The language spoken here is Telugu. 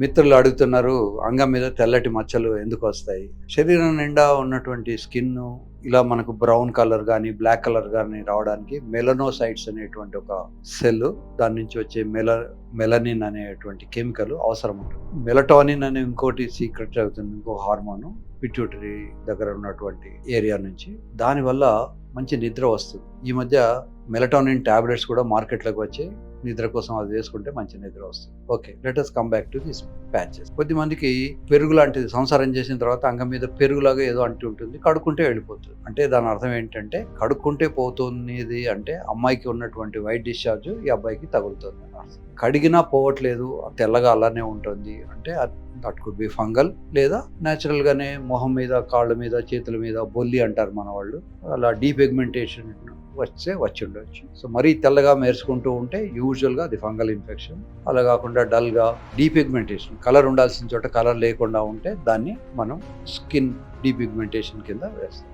మిత్రులు అడుగుతున్నారు అంగం మీద తెల్లటి మచ్చలు ఎందుకు వస్తాయి? శరీరం నిండా ఉన్నటువంటి స్కిన్ ఇలా మనకు బ్రౌన్ కలర్ కానీ బ్లాక్ కలర్ కానీ రావడానికి మెలనోసైట్స్ అనేటువంటి ఒక సెల్ దాని నుంచి వచ్చే మెల మెలనిన్ అనేటువంటి కెమికల్ అవసరం ఉంటుంది మెలటానిన్ అనే ఇంకోటి సీక్రెట్ అవుతుంది ఇంకో హార్మోన్ పిట్యూటరీ దగ్గర ఉన్నటువంటి ఏరియా నుంచి. దానివల్ల మంచి నిద్ర వస్తుంది. ఈ మధ్య మెలటానిన్ టాబ్లెట్స్ కూడా మార్కెట్లోకి వచ్చి నిద్ర కోసం అది వేసుకుంటే మంచి నిద్ర వస్తుంది. Okay let us come back to this patches కొద్దిమందికి పెరుగు లాంటిది సంసారం చేసిన తర్వాత అంగం మీద పెరుగులాగా ఏదో అంటి ఉంటుంది కడుక్కుంటే వెళ్ళిపోతుంది. అంటే దాని అర్థం ఏంటంటే కడుక్కుంటే పోతుంది అంటే అమ్మాయికి ఉన్నటువంటి వైట్ డిశ్చార్జ్ ఈ అబ్బాయికి తగులుతుంది అని అర్థం. కడిగినా పోవట్లేదు తెల్లగా అలానే ఉంటుంది అంటే దట్ కుడ్ బి ఫంగల్ లేదా న్యాచురల్గానే మొహం మీద కాళ్ళ మీద చేతుల మీద బొల్లి అంటారు మన వాళ్ళు అలా డీపెగ్మెంటేషన్ వచ్చే వచ్చి ఉండొచ్చు సో మరీ తెల్లగా మెరుచుకుంటూ ఉంటే యూజువల్గా అది ఫంగల్ ఇన్ఫెక్షన్. అలా కాకుండా డల్గా డీపిగ్మెంటేషన్ కలర్ ఉండాల్సిన చోట కలర్ లేకుండా ఉంటే దాన్ని మనం స్కిన్ డీపిగ్మెంటేషన్ కింద వేస్తాం.